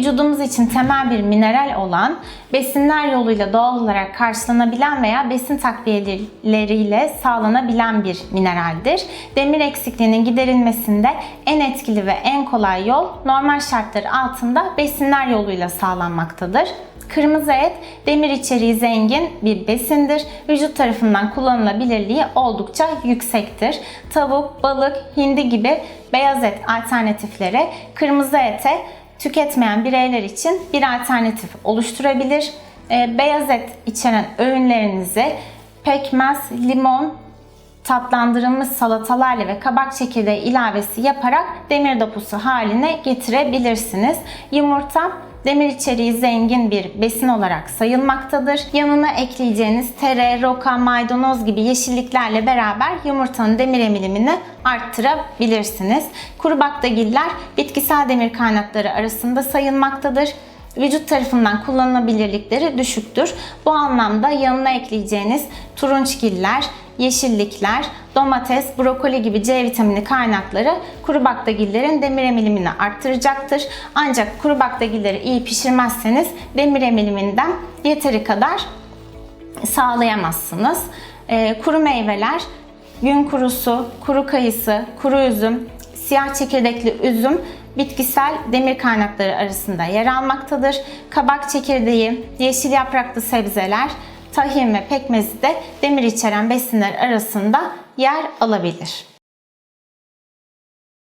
vücudumuz için temel bir mineral olan, besinler yoluyla doğal olarak karşılanabilen veya besin takviyeleriyle sağlanabilen bir mineraldir. Demir eksikliğinin giderilmesinde en etkili ve en kolay yol normal şartlar altında besinler yoluyla sağlanmaktadır. Kırmızı et demir içeriği zengin bir besindir. Vücut tarafından kullanılabilirliği oldukça yüksektir. Tavuk, balık, hindi gibi beyaz et alternatifleri kırmızı ete tüketmeyen bireyler için bir alternatif oluşturabilir. Ee, Beyaz et içeren öğünlerinizi pekmez, limon, tatlandırılmış salatalarla ve kabak çekirdeği ilavesi yaparak demir deposu haline getirebilirsiniz. Yumurta demir içeriği zengin bir besin olarak sayılmaktadır. Yanına ekleyeceğiniz tere, roka, maydanoz gibi yeşilliklerle beraber yumurtanın demir emilimini arttırabilirsiniz. Kuru baklagiller bitkisel demir kaynakları arasında sayılmaktadır vücut tarafından kullanılabilirlikleri düşüktür. Bu anlamda yanına ekleyeceğiniz turunçgiller, yeşillikler, domates, brokoli gibi C vitamini kaynakları kuru baklagillerin demir emilimini arttıracaktır. Ancak kuru baklagilleri iyi pişirmezseniz demir emiliminden yeteri kadar sağlayamazsınız. Ee, kuru meyveler, gün kurusu, kuru kayısı, kuru üzüm, siyah çekirdekli üzüm bitkisel demir kaynakları arasında yer almaktadır. Kabak çekirdeği, yeşil yapraklı sebzeler, tahin ve pekmezi de demir içeren besinler arasında yer alabilir.